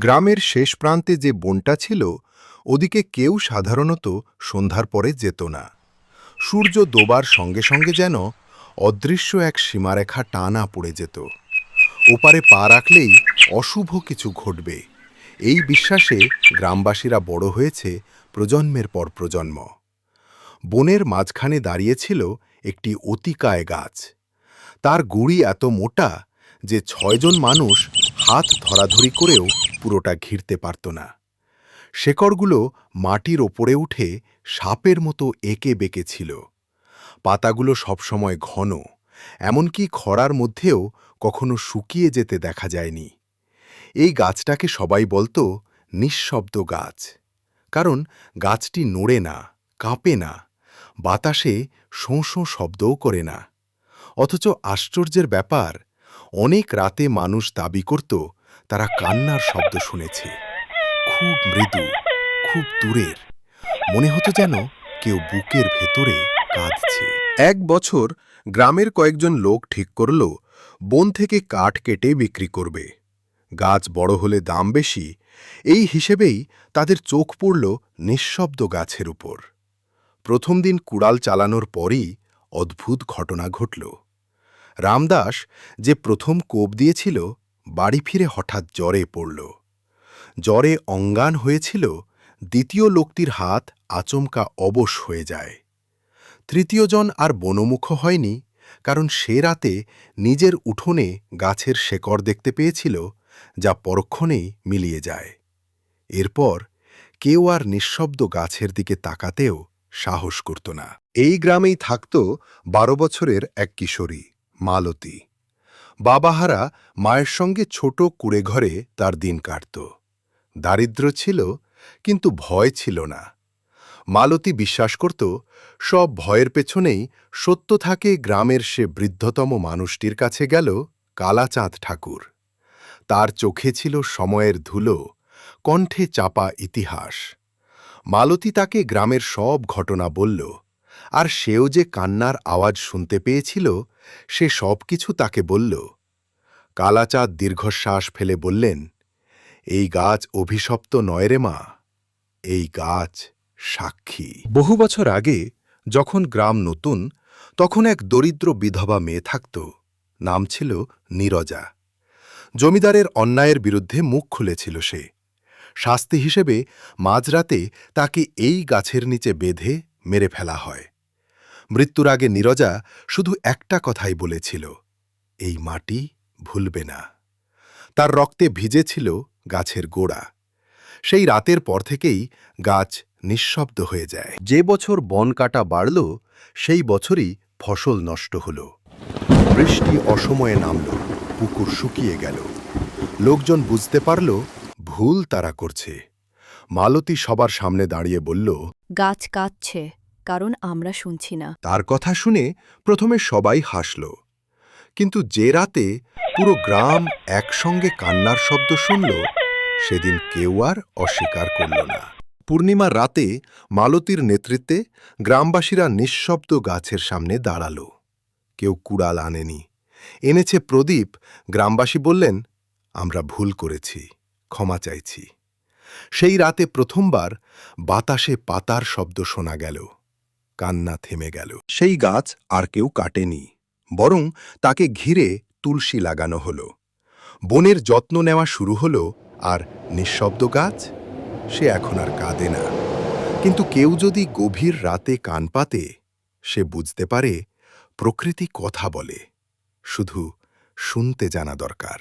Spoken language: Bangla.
গ্রামের শেষ প্রান্তে যে বনটা ছিল, ওদিকে কেউ সাধারণত সন্ধ্যার পরে যেত না। সূর্য দোবার সঙ্গে সঙ্গে যেন অদৃশ্য এক সীমারেখা টানা পড়ে যেত। ওপারে পা রাখলেই অশুভ কিছু ঘটবে। এই বিশ্বাসে গ্রামবাসীরা বড় হয়েছে প্রজন্মের পর প্রজন্ম। বনের মাঝখানে দাঁড়িয়েছিল একটি অতিকায় গাছ। তার গুড়ি এত মোটা যে ছয়জন মানুষ হাত ধরাধরি করেও পুরোটা ঘিরতে পারত না। শেকড়গুলো মাটির ওপরে উঠে সাপের মতো এঁকে বেঁকে ছিল। পাতাগুলো সবসময় ঘন, এমনকি খরার মধ্যেও কখনো শুকিয়ে যেতে দেখা যায়নি। এই গাছটাকে সবাই বলতো নিঃশব্দ গাছ, কারণ গাছটি নড়ে না, কাঁপে না, বাতাসে শোঁ শব্দও করে না। অথচ আশ্চর্যের ব্যাপার, অনেক রাতে মানুষ দাবি করত তারা কান্নার শব্দ শুনেছে। খুব মৃদু, খুব দূরের। মনে হতো যেন কেউ বুকের ভেতরে কাঁদছে। এক বছর গ্রামের কয়েকজন লোক ঠিক করল, বন থেকে কাঠ কেটে বিক্রি করবে। গাছ বড় হলে দাম বেশি, এই হিসেবেই তাদের চোখ পড়ল নিঃশব্দ গাছের উপর। প্রথম দিন কুড়াল চালানোর পরই অদ্ভুত ঘটনা ঘটল। রামদাস যে প্রথম কোপ দিয়েছিল বাড়ি ফিরে হঠাৎ জ্বরে পড়ল। জ্বরে অঙ্গান হয়েছিল, দ্বিতীয় লোকটির হাত আচমকা অবশ হয়ে যায়। তৃতীয়জন আর বনমুখ হয়নি, কারণ সে রাতে নিজের উঠোনে গাছের শেকড় দেখতে পেয়েছিল, যা পরক্ষণেই মিলিয়ে যায়। এরপর কেউ আর নিঃশব্দ গাছের দিকে তাকাতেও সাহস করত না। এই গ্রামেই থাকত বারো বছরের এক কিশোরী, মালতী। বাবাহারা মায়ের সঙ্গে ছোট কুড়ে ঘরে তার দিন কাটত। দারিদ্র ছিল, কিন্তু ভয় ছিল না। মালতী বিশ্বাস করত, সব ভয়ের পেছনেই সত্য থাকে গ্রামের সে বৃদ্ধতম মানুষটির কাছে গেল কালাচাঁদ ঠাকুর। তার চোখে ছিল সময়ের ধুলো, কণ্ঠে চাপা ইতিহাস। মালতী তাকে গ্রামের সব ঘটনা বলল আর সেও যে কান্নার আওয়াজ শুনতে পেয়েছিল, সে সব কিছু তাকে বলল। কালাচাঁদ দীর্ঘশ্বাস ফেলে বললেন, এই গাছ অভিশপ্ত নয় রে মা, এই গাছ সাক্ষী। বহু বছর আগে, যখন গ্রাম নতুন, তখন এক দরিদ্র বিধবা মেয়ে থাকত, নাম ছিল নীরজা। জমিদারের অন্যায়ের বিরুদ্ধে মুখ খুলেছিল সে। শাস্তি হিসেবে মাঝরাতে তাকে এই গাছের নিচে বেঁধে মেরে ফেলা হয়। মৃত্যুর আগে নীরজা শুধু একটা কথাই বলেছিল, এই মাটি ভুলবে না। তার রক্তে ভিজেছিল গাছের গোড়া। সেই রাতের পর থেকেই গাছ নিঃশব্দ হয়ে যায়। যে বছর বন কাটা বাড়ল, সেই বছরই ফসল নষ্ট হল। বৃষ্টি অসময়ে নামল, পুকুর শুকিয়ে গেল। লোকজন বুঝতে পারল, ভুল তারা করছে। মালতী সবার সামনে দাঁড়িয়ে বলল, গাছ কাঁদছে। কারণ আমরা শুনছি না। তার কথা শুনে প্রথমে সবাই হাসল। কিন্তু যে রাতে পুরো গ্রাম একসঙ্গে কান্নার শব্দ শুনল, সেদিন কেউ আর অস্বীকার করল না। পূর্ণিমার রাতে মালতীর নেতৃত্বে গ্রামবাসীরা নিঃশব্দ গাছের সামনে দাঁড়াল। কেউ কুড়াল আনেনি। এনেছে প্রদীপ। গ্রামবাসী বললেন, আমরা ভুল করেছি, ক্ষমা চাইছি। সেই রাতে প্রথমবার বাতাসে পাতার শব্দ শোনা গেল। কান্না থেমে গেল। সেই গাছ আর কেউ কাটেনি, বরং তাকে ঘিরে তুলসী লাগানো হল। বনের যত্ন নেওয়া শুরু হল, আর নিঃশব্দ গাছ? সে এখন আর কাঁদে না। কিন্তু কেউ যদি গভীর রাতে কান পাতে, সে বুঝতে পারে প্রকৃতি কথা বলে, শুধু শুনতে জানা দরকার।